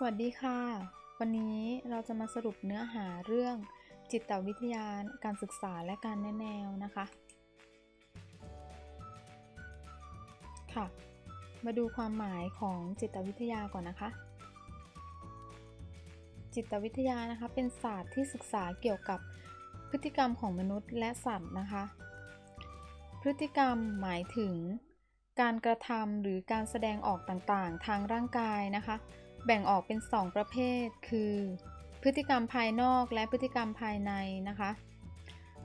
สวัสดีค่ะ วันนี้เราจะมาสรุปเนื้อหาเรื่องจิตวิทยาการศึกษาและการแนะแนวนะคะ ค่ะ มาดูความหมายของจิตวิทยาก่อนนะคะ จิตวิทยานะคะเป็นศาสตร์ที่ศึกษาเกี่ยวกับพฤติกรรมของมนุษย์และสัตว์นะคะ พฤติกรรมหมายถึง การกระทำหรือการแสดงออกต่างๆ ทางร่างกายนะคะ แบ่งออกเป็น 2 ประเภท คือ พฤติกรรมภายนอกและพฤติกรรมภายในนะคะ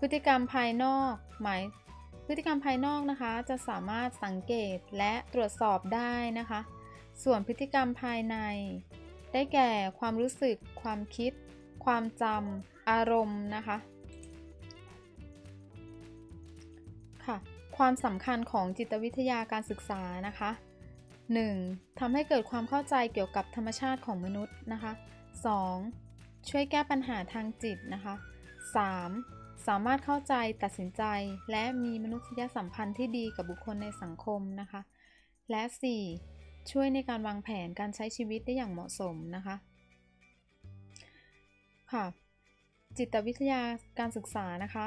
พฤติกรรมภายนอกหมายพฤติกรรมภายนอกนะคะ จะสามารถสังเกตและตรวจสอบได้นะคะ ส่วนพฤติกรรมภายใน ได้แก่ความรู้สึก ความคิด ความจำอารมณ์นะคะค่ะ ความสำคัญของจิตวิทยาการศึกษานะคะ 1. ทำให้เกิดความเข้าใจเกี่ยวกับธรรมชาติของมนุษย์นะคะ 2. ช่วยแก้ปัญหาทางจิตนะคะ 3. สามารถเข้าใจตัดสินใจ และมีมนุษยสัมพันธ์ที่ดีกับบุคคลในสังคมนะคะ และ 4. ช่วยในการวางแผนการใช้ชีวิตได้อย่างเหมาะสมนะคะ ค่ะ จิตวิทยาการศึกษานะคะ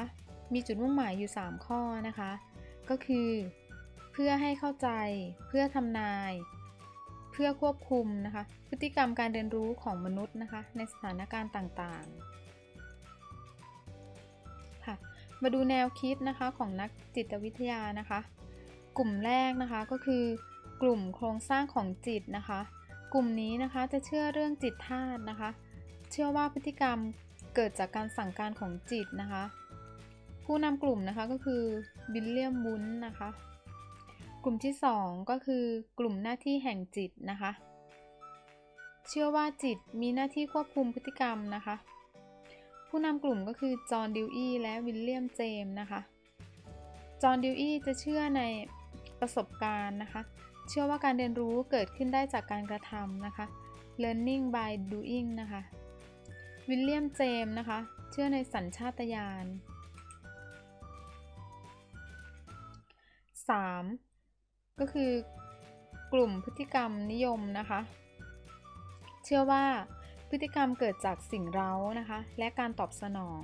มีจุดมุ่งหมายอยู่ 3 ข้อนะคะ ก็คือ พื่อให้เข้าใจ เพื่อทำนาย เพื่อควบคุมนะคะ พฤติกรรมการเรียนรู้ของมนุษย์นะคะ ในสถานการณ์ต่างๆ ค่ะ มาดูแนวคิดนะคะของนักจิตวิทยานะคะ กลุ่มแรกนะคะก็คือกลุ่มโครงสร้างของจิตนะคะ กลุ่มนี้นะคะจะเชื่อเรื่องจิตธาตุนะคะ เชื่อว่าพฤติกรรมเกิดจากการสั่งการของจิตนะคะ ผู้นำกลุ่มนะคะก็คือบิลเลียมวุ้นนะคะ กลุ่มที่ 2 ก็คือกลุ่มหน้าที่แห่งจิตนะคะ เชื่อว่าจิตมีหน้าที่ควบคุมพฤติกรรมนะคะ ผู้นำกลุ่มก็คือจอห์นดิวอีและวิลเลียมเจมส์นะคะจอห์นดิวอีจะเชื่อในประสบการณ์นะคะ เชื่อว่าการเรียนรู้เกิดขึ้นได้จากการกระทำนะคะ learning by doing นะคะ วิลเลียมเจมส์นะคะ เชื่อในสัญชาตญาณ 3. ก็คือกลุ่มพฤติกรรมนิยมนะคะ เชื่อว่าพฤติกรรมเกิดจากสิ่งเร้านะคะ และการตอบสนอง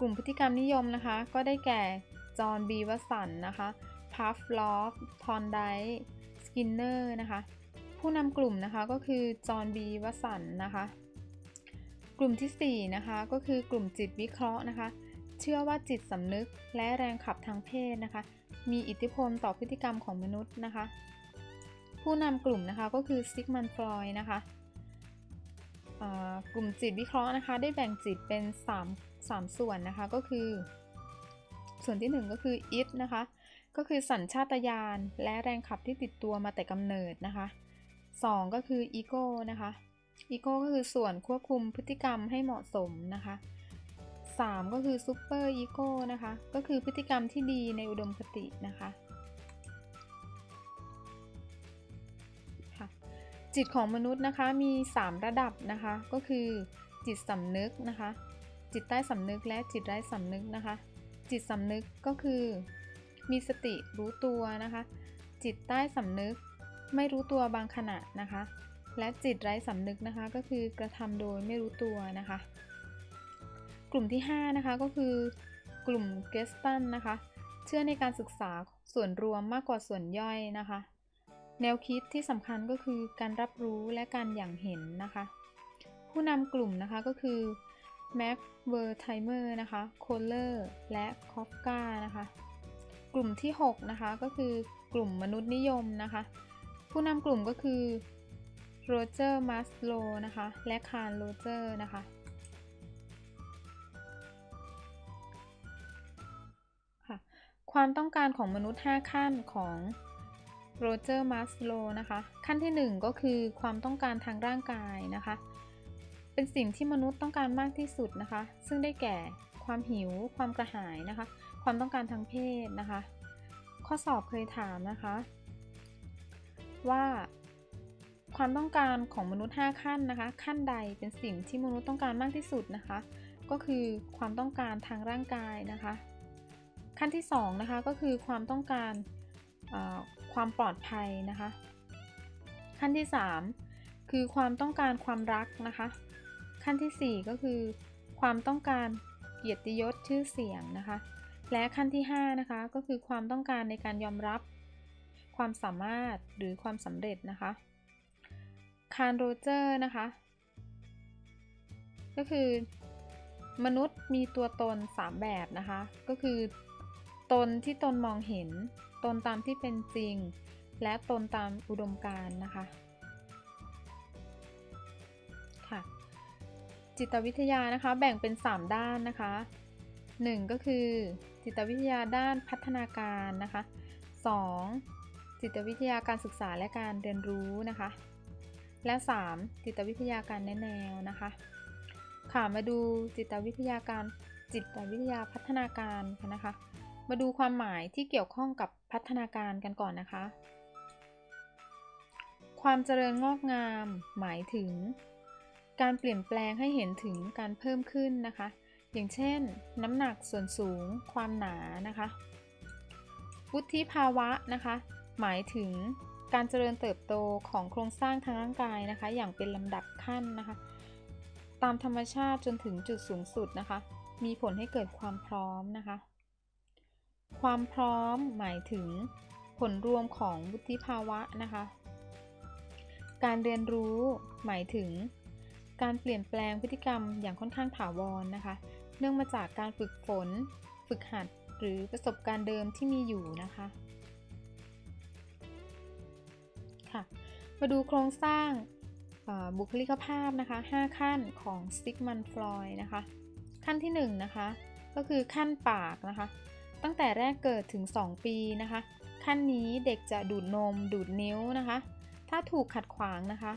กลุ่มพฤติกรรมนิยมนะคะ ก็ได้แก่ จอห์นบีวัสันนะคะ พัฟลอฟ ทอนไดสกินเนอร์นะคะ ผู้นำกลุ่มนะคะก็คือ จอห์นบีวัสันนะคะ กลุ่มที่ 4 นะคะ ก็คือกลุ่มจิตวิเคราะห์นะคะ เชื่อว่าจิตสำนึกและแรงขับทางเพศนะคะ มีอิทธิพลต่อพฤติกรรมของมนุษย์นะคะ ผู้นำกลุ่มนะคะก็คือซิกมันฟรอยนะคะกลุ่มจิตวิเคราะห์นะคะ ได้แบ่งจิตเป็น 3 3 ส่วนนะคะก็คือ ส่วนที่ 1 ก็คือ it นะคะ ก็คือสัญชาตญาณและแรงขับที่ติดตัวมาแต่กำเนิดนะคะ 2 ก็คือ ego นะคะ ego ก็คือส่วนควบคุมพฤติกรรมให้เหมาะสมนะคะ 3 ก็คือ super ego นะคะ ก็คือพฤติกรรมที่ดีในอุดมคตินะคะจิตของมนุษย์นะคะมี 3 ระดับนะคะ ก็คือจิตสำนึกนะคะ จิตใต้สำนึกและจิตไร้สำนึกนะคะ จิตสำนึกก็คือมีสติรู้ตัวนะคะ จิตใต้สำนึกไม่รู้ตัวบางขณะนะคะ และจิตไร้สำนึกนะคะก็คือกระทำโดยไม่รู้ตัวนะคะ ลุ่มที่ 5 นะคะก็คือกลุ่มเกสตันนะคะ เชื่อในการศึกษาส่วนรวมมากกว่าส่วนย่อยนะคะ แนวคิดที่สำคัญก็คือการรับรู้และการอย่างเห็นนะคะ ผู้นำกลุ่มนะคะก็คือแม็กเวอร์ไทเมอร์นะคะโคลเลอร์และคอฟกานะคะ กลุ่มที่ 6 นะคะก็คือกลุ่มมนุษย์นิยมนะคะ ผู้นำกลุ่มก็คือโรเจอร์มาสโลนะคะ และคาร์ลโรเจอร์นะคะค่ะ ความต้องการของมนุษย์ 5 ขั้นของโรเจอร์มาสโลนะคะ ขั้นที่ 1 ก็คือความต้องการทางร่างกายนะคะ เป็นสิ่งที่มนุษย์ต้องการมากที่สุดนะคะ ซึ่งได้แก่ความหิว ความกระหายนะคะ ความต้องการทางเพศนะคะ ข้อสอบเคยถามนะคะ ว่าความต้องการของมนุษย์ 5 ขั้นนะคะ ขั้นใดเป็นสิ่งที่มนุษย์ต้องการมากที่สุดนะคะ ก็คือความต้องการทางร่างกายนะคะ ขั้นที่2นะคะก็คือความต้องการความปลอดภัยนะคะ ขั้นที่คือความต้องการความรักนะคะ ขั้นที่ 4 ก็คือ ความต้องการเกียรติยศชื่อเสียงนะคะ และขั้นที่5นะคะก็คือความต้องการในการยอมรับ ความสามารถหรือความสำเร็จนะคะคาร์โรเจอร์นะคะ ก็คือมนุษย์มีตัวตน 3 แบบนะคะ ก็คือ ตนที่ตนมองเห็น ตนตามที่เป็นจริง และตนตามอุดมการณ์นะคะค่ะจิตวิทยานะคะแบ่งเป็น 3 ด้านนะคะ 1 ก็คือ จิตวิทยาด้านพัฒนาการนะคะ 2. จิตวิทยาการศึกษาและการเรียนรู้นะคะ และ 3. จิตวิทยาการแนแนวนะคะค่ะมาดูจิตวิทยาการจิตวิทยาพัฒนาการกันนะคะ มาดูความหมายที่เกี่ยวข้องกับพัฒนาการกันก่อนนะคะ ความเจริญงอกงาม หมายถึง การเปลี่ยนแปลงให้เห็นถึงการเพิ่มขึ้นนะคะ อย่างเช่น น้ำหนักส่วนสูง ความหนานะคะ วุฒิภาวะนะคะ หมายถึงการเจริญเติบโตของโครงสร้างทางร่างกายนะคะ อย่างเป็นลำดับขั้นนะคะ ตามธรรมชาติจนถึงจุดสูงสุดนะคะ มีผลให้เกิดความพร้อมนะคะ ความพร้อมหมายถึงผลรวมของวุฒิภาวะนะคะ การเรียนรู้หมายถึง การเปลี่ยนแปลงพฤติกรรมอย่างค่อนข้างถาวรนนะคะ เนื่องมาจากการฝึกฝน ฝึกหัดหรือประสบการณ์เดิมที่มีอยู่นะคะค่ะมาดูโครงสร้างบุคลิกภาพนะคะ 5 ขั้นของสติกมันฟลอยนะคะ ขั้นที่1นะคะ ก็คือขั้นปากนะคะ ตั้งแต่แรกเกิดถึง 2 ปีนะคะ ขั้นนี้เด็กจะดูดนม ดูดนิ้วนะคะ ถ้าถูกขัดขวางนะคะ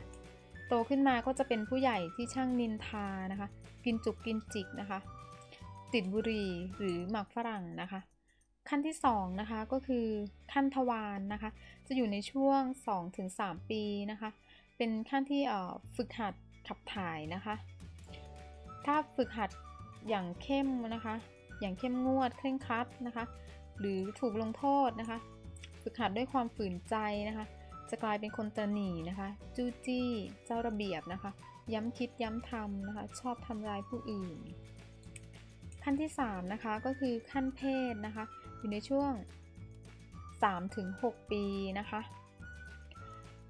โตขึ้นมาก็จะเป็นผู้ใหญ่ที่ช่างนินทานะคะ กินจุกกินจิกนะคะ ติดบุหรี่หรือหมักฝรั่งนะคะ ขั้นที่2นะคะก็คือขั้นทวารนนะคะ จะอยู่ในช่วง 2-3 ปีนะคะ เป็นขั้นที่ฝึกหัดขับถ่ายนะคะ ถ้าฝึกหัดอย่างเข้มนะคะ อย่างเข้มงวดเคร่งครัดนะคะ หรือถูกลงโทษนะคะ ฝึกหัดด้วยความฝืนใจนะคะ จะกลายเป็นคนตระหนีนะคะ จู้จี้ เจ้าระเบียบนะคะ ย้ำคิดย้ำทำนะคะ ชอบทำร้ายผู้อื่น ขั้นที่3นะคะก็คือขั้นเพศนะคะ อยู่ในช่วง 3-6 ปีนะคะ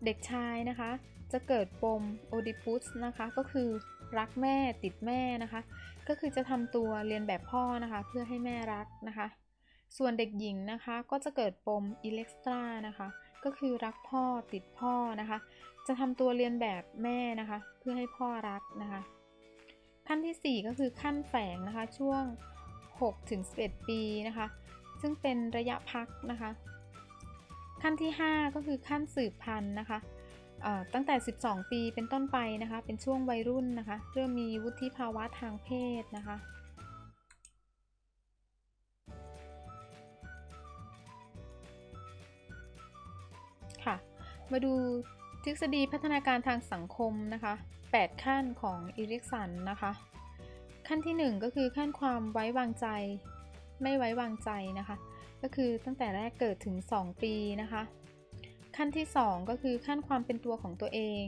เด็กชายนะคะจะเกิดปมโอดิปุสนะคะก็คือ รักแม่ติดแม่นะคะ ก็คือจะทำตัวเรียนแบบพ่อนะคะ เพื่อให้แม่รักนะคะ ส่วนเด็กหญิงนะคะก็จะเกิดปมอิเล็กตรานะคะ ก็คือรักพ่อติดพ่อนะคะ จะทำตัวเรียนแบบแม่นะคะ เพื่อให้พ่อรักนะคะ ขั้นที่ 4 ก็คือขั้นแฝงนะคะช่วง 6-11 ปีนะคะ ซึ่งเป็นระยะพักนะคะ ขั้นที่ 5 ก็คือขั้นสืบพันธุ์นะคะ ตั้งแต่ 12 ปีเป็นต้นไปนะคะ เป็นช่วงวัยรุ่นนะคะ เริ่มมีวุฒิภาวะทางเพศนะคะ ค่ะ มาดูทฤษฎีพัฒนาการทางสังคมนะคะ 8 ขั้นของอิริกสันนะคะ ขั้นที่ 1 ก็คือขั้นความไว้วางใจ ไม่ไว้วางใจนะคะ ก็คือตั้งแต่แรกเกิดถึง 2 ปีนะคะ ขั้นที่ 2 ก็คือขั้นความเป็นตัวของตัวเอง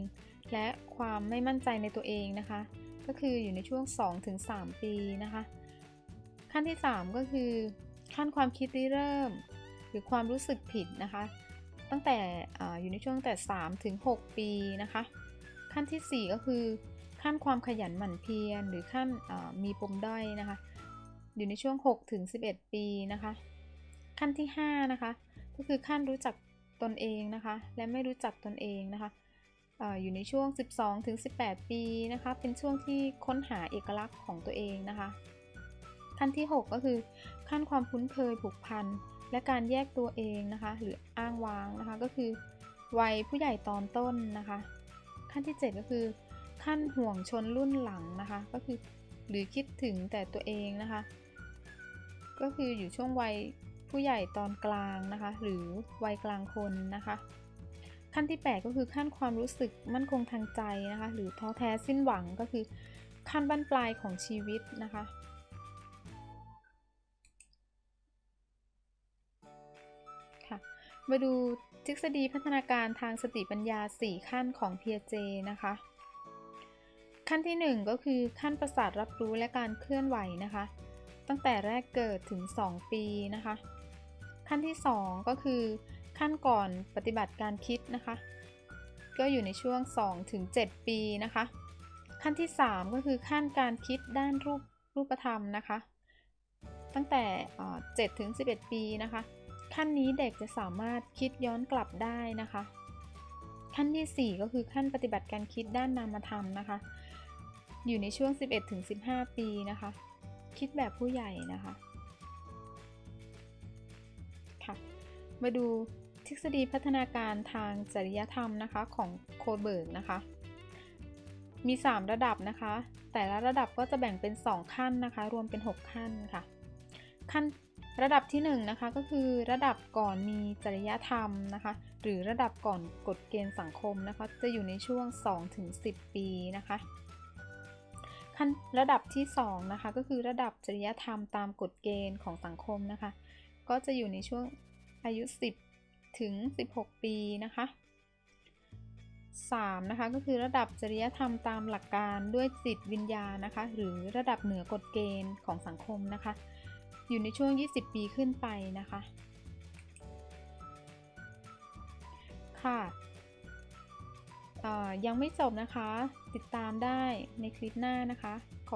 และความไม่มั่นใจในตัวเองนะคะ ก็คืออยู่ในช่วง 2-3 ปีนะคะ ขั้นที่ 3 ก็คือ ขั้นความคิดริเริ่ม หรือความรู้สึกผิดนะคะ ตั้งแต่ออยู่ในช่วงแต่3ถึง6ปีนะคะ ขั้นที่ 4 ก็คือ ขั้นความขยันหมั่นเพียรหรือขั้นมีปมด้อยนะคะ อยู่ในช่วง6ถึง11 ปีนะคะ ขั้นที่5นะคะก็คือขั้นรู้จัก ตนเองนะคะ และไม่รู้จักตนเองนะคะออยู่ในช่วง 12ถึง18 ปีนะคะ เป็นช่วงที่ค้นหาเอกลักษณ์ของตัวเองนะคะ ขั้นที่ 6 ก็คือ ขั้นความคุ้นเคยผูกพันและการแยกตัวเองนะคะ หรืออ้างว้างนะคะ ก็คือ วัยผู้ใหญ่ตอนต้นนะคะ ขั้นที่ 7 ก็คือ ขั้นห่วงชนรุ่นหลังนะคะ ก็คือหรือคิดถึงแต่ตัวเองนะคะ ก็คืออยู่ช่วงวัย ผู้ใหญ่ตอนกลางนะคะ หรือวัยกลางคนนะคะ ขั้นที่ 8 ก็คือขั้นความรู้สึกมั่นคงทางใจนะคะ หรือท้อแท้สิ้นหวังก็คือขั้นบั้นปลายของชีวิตนะคะ ค่ะ มาดูทฤษฎีพัฒนาการทางสติปัญญา 4 ขั้นของ Piaget นะคะ ขั้นที่ 1 ก็คือขั้นประสาทรับรู้และการเคลื่อนไหวนะคะ ตั้งแต่แรกเกิดถึง 2 ปีนะคะ ขั้นที่ 2 ก็คือขั้นก่อนปฏิบัติการคิดนะคะ ก็อยู่ในช่วง2ถึง7ปีนะคะ ขั้นที่ 3 ก็คือขั้นการคิดด้านรูปรูปธรรมนะคะ ตั้งแต่7ถึง11ปีนะคะ ขั้นนี้เด็กจะสามารถคิดย้อนกลับได้นะคะ ขั้นทีสี่ 4 ก็คือขั้นปฏิบัติการคิดด้านนามธรรมนะคะ อยู่ในช่วง 11ถึง15 ปีนะคะ คิดแบบผู้ใหญ่นะคะ ค่ะ มาดูทฤษฎีพัฒนาการทางจริยธรรมนะคะของโคเบิร์กนะคะ มี 3 ระดับนะคะ แต่ละระดับก็จะแบ่งเป็น 2 ขั้นนะคะ รวมเป็น 6 ขั้นค่ะ ขั้นระดับที่1นงนะคะก็คือระดับก่อนมีจริยธรรมนะคะ หรือระดับก่อนกฎเกณฑ์สังคมนะคะ จะอยู่ในช่วง 2-10 ปีนะคะ ขั้นระดับที่ 2 นะคะ ก็คือระดับจริยธรรมตามกฎเกณฑ์ของสังคมนะคะ ก็จะอยู่ในช่วงอายุ 10 ถึง 16 ปีนะคะ 3. นะคะก็คือระดับจริยธรรมตามหลักการด้วยจิตวิญญาณนะคะ หรือระดับเหนือกฎเกณฑ์ของสังคมนะคะ อยู่ในช่วง 20 ปีขึ้นไปนะคะ ค่ะ ยังไม่จบนะคะ ติดตามได้ในคลิปหน้านะคะขอบ